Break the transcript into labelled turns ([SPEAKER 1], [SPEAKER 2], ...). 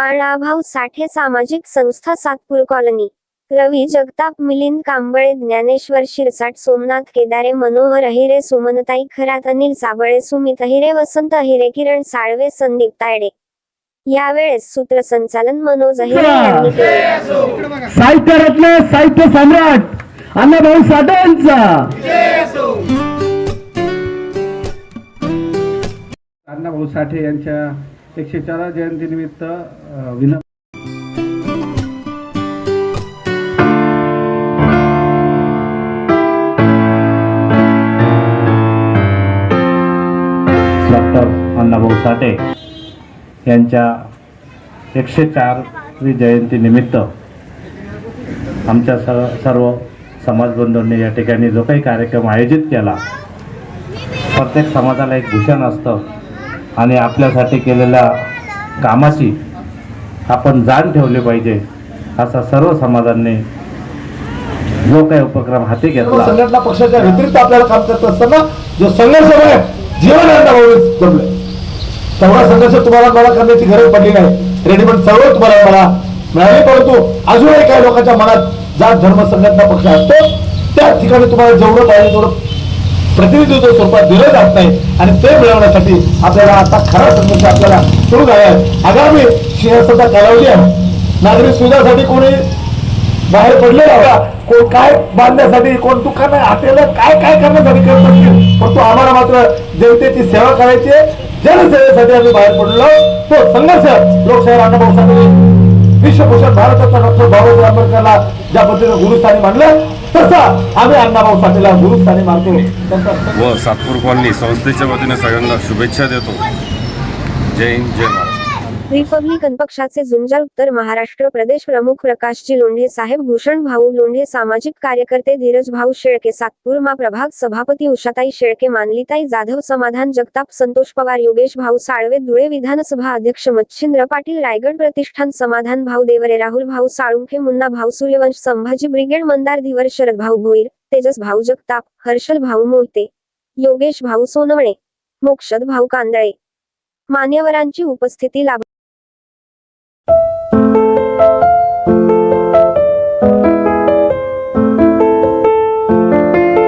[SPEAKER 1] बाळाभाऊ साठे सामाजिक संस्था सातपूर कॉलनी. रवी जगताप मिलिंद कांबळे ज्ञानेश्वर शिरसाट सोमनाथ केदारे मनोहर अहिरे सुमनताई खरात अनिल साबळे सुमित अहिरे वसंत अहिरे किरण साळवे संदीप तायडे. यावेळेस सूत्रसंचालन मनोज अहिरे यांनी केले.
[SPEAKER 2] साहित्य रत्न साहित्य सम्राट अण्णाभाऊ साठेंचा
[SPEAKER 3] अण्णाभाऊ साठे यांच्या एकशे चार जयंतीनिमित्त अ, विना
[SPEAKER 4] डॉक्टर अण्णाभाऊ साठे यांच्या एकशे चारवी जयंतीनिमित्त आमच्या स सर्व समाजबंधूंनी या ठिकाणी जो काही कार्यक्रम आयोजित केला प्रत्येक समाजाला एक भूषण असतं. आणि आपल्यासाठी केलेल्या कामाची आपण जाण ठेवली पाहिजे असा सर्व समाजांनी जो काही उपक्रम हाती घेतला.
[SPEAKER 2] संघटना पक्षाच्या व्यतिरिक्त आपल्याला काम करत असताना जो संघर्षमय जीवन अण्णाभाऊ तेवढा संघर्ष तुम्हाला मला करण्याची गरज पडली नाही. रेडीमेड चळवळ तुम्हाला मला मिळाली परंतु अजूनही काही लोकांच्या मनात जात धर्म संघटना पक्ष असतो त्या ठिकाणी तुम्हाला जेवढं पाहिजे तेवढं प्रतिनिधित्व स्वरूपात दिलं जात नाही आणि ते मिळवण्यासाठी आपल्याला आता खरा संघर्ष आपल्याला सुरू झाला आहे. आगामी सिंहस्थाचा कालावधी आहे. नागरिक सुविधासाठी कोणी बाहेर पडले का कोण काय बांधण्यासाठी कोण दुकान हॉटेल काय काय करण्यासाठी करत असतील परंतु आम्हाला मात्र जनतेची सेवा करायची आहे. जनसेवेसाठी आम्ही बाहेर पडलो. तो संघर्ष लोकशाही अण्णाभाऊ साठे विश्वभूषण भारतरत्न डॉक्टर बाबासाहेब आंबेडकरला ज्या पद्धतीने गुरुस्थानी मानलं तसं आम्ही अण्णाभाऊ साठेला गुरुस्थानी मानतो.
[SPEAKER 5] व सातपूर कॉलनी संस्थेच्या वतीने सगळ्यांना शुभेच्छा देतो. जय हिंद जय महाराष्ट्र
[SPEAKER 1] रिपब्लिकन पक्षाचे झुंजार उत्तर महाराष्ट्र प्रदेश प्रमुख प्रकाशजी लोंढे साहेब भूषण भाऊ लोंढे सामाजिक कार्यकर्ते धीरज भाऊ शेळके सातपूर मा प्रभाग सभापती उषाताई शेळके मानलीताई जाधव समाधान जगताप संतोष पवार योगेश भाऊ साळवे धुळे विधानसभा अध्यक्ष मच्छिंद्र पाटील रायगड प्रतिष्ठान समाधान भाऊ देवरे राहुल भाऊ साळुंखे मुन्ना भाऊ सूर्यवंश संभाजी ब्रिगेड मंदार धीवर शरद भाऊ भोईर तेजस भाऊ जगताप हर्षल भाऊ मोहिते योगेश भाऊ सोनवणे मोक्षद भाऊ कांदळे. मान्यवरांची उपस्थिती लाभ Thank you.